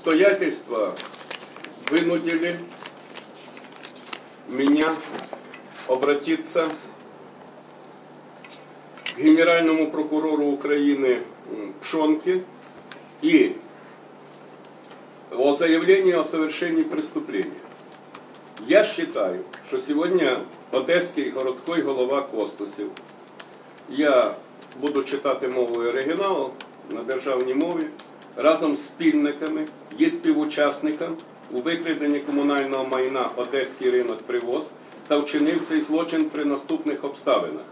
Обстоятельства вынудили меня обратиться к генеральному прокурору Украины Пшонке и о заявлении о совершении преступления. Я считаю, что сегодня одеський городський голова Костусів, я буду читати мовою оригіналу на державній мові, разом з спільниками є співучасником у викраденні комунального майна Одеський ринок Привоз та вчинив цей злочин при наступних обставинах.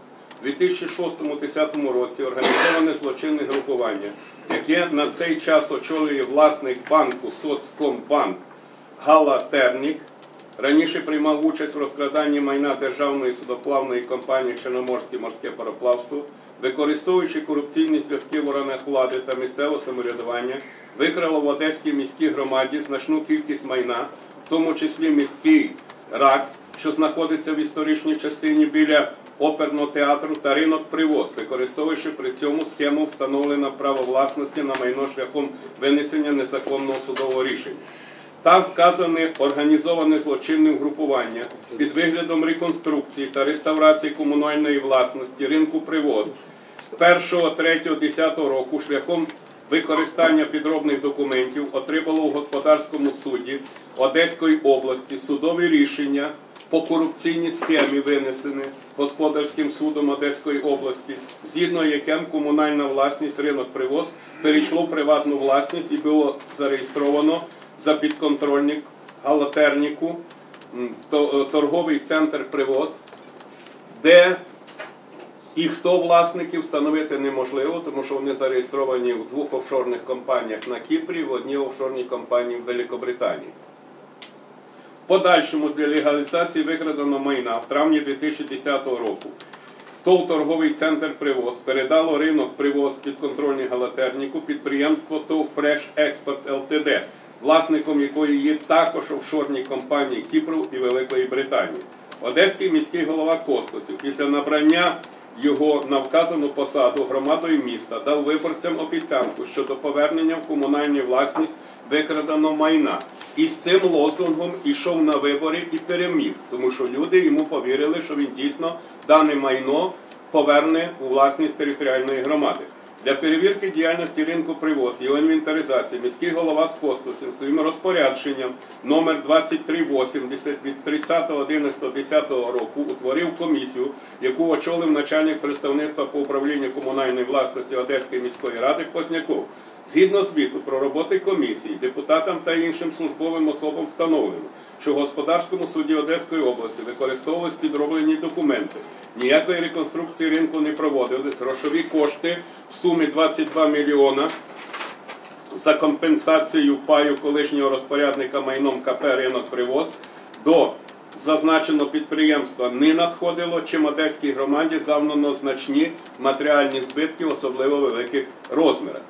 У 2006-2010 році організоване злочинне групування, яке на цей час очолює власник банку Соцкомбанк Гала Тернік, раніше приймав участь в розкраданні майна державної судоплавної компанії Чорноморське морське пароплавство, використовуючи корупційні зв'язки в органах влади та місцевого самоврядування, викрало в Одеській міській громаді значну кількість майна, в тому числі міський РАКС, що знаходиться в історичній частині біля оперного театру та ринок привоз, використовуючи при цьому схему встановлено право власності на майно шляхом винесення незаконного судового рішення. Там вказане організоване злочинне угрупування під виглядом реконструкції та реставрації комунальної власності ринку привоз 1, 3, 10 року шляхом використання підробних документів отримало у господарському суді Одеської області судові рішення по корупційній схемі винесені господарським судом Одеської області, згідно яким комунальна власність ринок привоз перейшло в приватну власність і було зареєстровано за підконтрольник галатерніку е, торговий центр привоз, де і хто власників встановити неможливо, тому що вони зареєстровані в двох офшорних компаніях на Кіпрі, в одній офшорній компанії в Великобританії. Подальшому для легалізації викраденого майна в травні 2010 року ТОВ торговий центр Привоз передало ринок привоз підконтрольний галатерніку підприємство ТОВ Фреш Експорт ЛТД, власником якої є також офшорні компанії Кіпру і Великої Британії. Одеський міський голова Костусів після набрання його на вказану посаду громадою міста дав виборцям обіцянку щодо повернення в комунальну власність викраденого майна. І з цим лозунгом ішов на вибори і переміг, тому що люди йому повірили, що він дійсно дане майно поверне у власність територіальної громади. Для перевірки діяльності ринку привоз його інвентаризації міський голова з Костусом своїм розпорядженням номер 2380 від 30.11.10 року утворив комісію, яку очолив начальник представництва по управлінню комунальної власності Одеської міської ради Позняков. Згідно звіту про роботи комісії, депутатам та іншим службовим особам встановлено, що в господарському суді Одеської області використовувались підроблені документи. Ніякої реконструкції ринку не проводились. Грошові кошти в сумі 22 мільйона за компенсацію паю колишнього розпорядника майном КП «Ринок Привоз» до зазначеного підприємства не надходило, чим Одеській громаді завдано значні матеріальні збитки, особливо великих розмірах.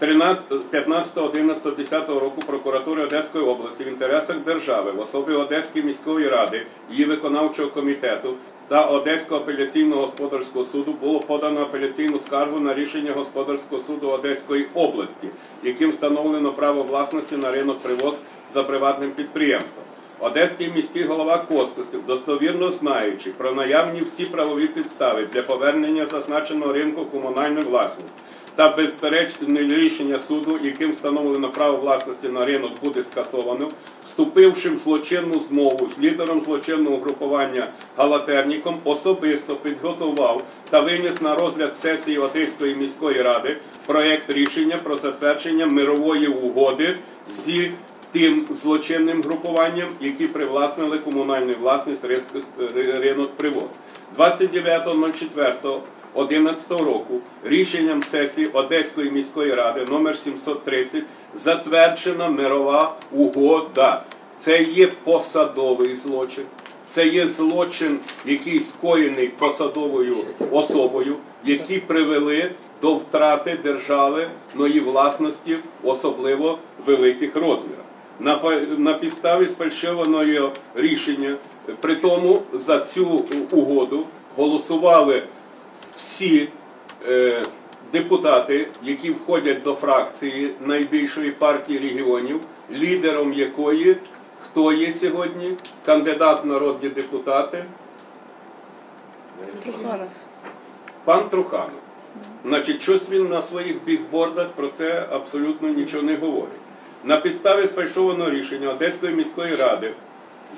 15.11.10 року прокуратури Одеської області в інтересах держави в особі Одеської міської ради, її виконавчого комітету та Одеського апеляційного господарського суду було подано апеляційну скаргу на рішення господарського суду Одеської області, яким встановлено право власності на ринок привоз за приватним підприємством. Одеський міський голова Костусів, достовірно знаючи про наявні всі правові підстави для повернення зазначеного ринку в комунальну власність та безперечне рішення суду, яким встановлено право власності на ринок, буде скасовано, вступивши в злочинну змову з лідером злочинного групування Галатерніком, особисто підготував та виніс на розгляд сесії Одеської міської ради проект рішення про затвердження мирової угоди зі тим злочинним групуванням, які привласнили комунальну власність ринок привоз. 29.04 2011 року рішенням сесії Одеської міської ради номер 730 затверджена мирова угода. Це є посадовий злочин, це є злочин, який скоєний посадовою особою, які привели до втрати держави ної власності, особливо великих розмірах. На, на підставі сфальшованого рішення, при тому за цю угоду голосували всі е, депутати, які входять до фракції найбільшої партії регіонів, лідером якої хто є сьогодні? Кандидат в народні депутати Труханов. пан Труханов. Значить, щось він на своїх бікбордах про це абсолютно нічого не говорить. На підставі сфальшованого рішення Одеської міської ради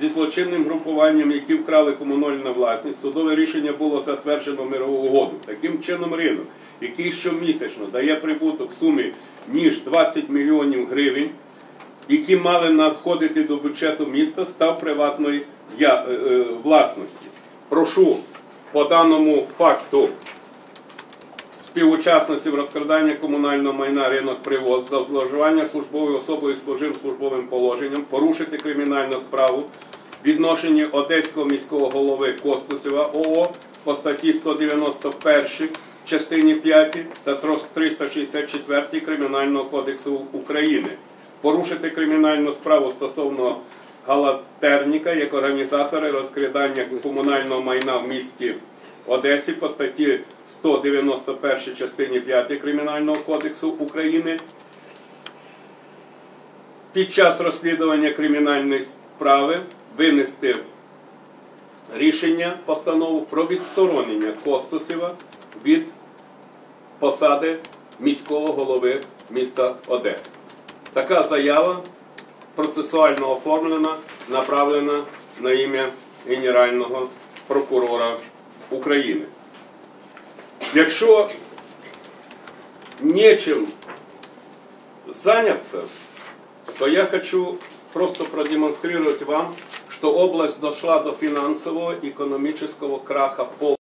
зі злочинним групуванням, які вкрали комунальну власність, судове рішення було затверджено мирову угоду. Таким чином, ринок, який щомісячно дає прибуток в сумі ніж 20 мільйонів гривень, які мали надходити до бюджету міста, став приватної е, е, власності. Прошу по даному факту співучасності в розкраданні комунального майна ринок привоз за зловживання службовою особою з служим службовим положенням, порушити кримінальну справу відношенні Одеського міського голови Костусєва ОО по статті 191 частині 5 та 364 Кримінального кодексу України, порушити кримінальну справу стосовно Галатерніка як організатора розкрадання комунального майна в місті Одесі по статті 191 частині 5 Кримінального кодексу України під час розслідування кримінальної справи винести рішення постанову про відсторонення Костусєва від посади міського голови міста Одеси. Така заява процесуально оформлена, направлена на ім'я Генерального прокурора України. Якщо нечим заняться, то я хочу просто продемонстрировать вам, что область дошла до финансового, экономического краха полностью.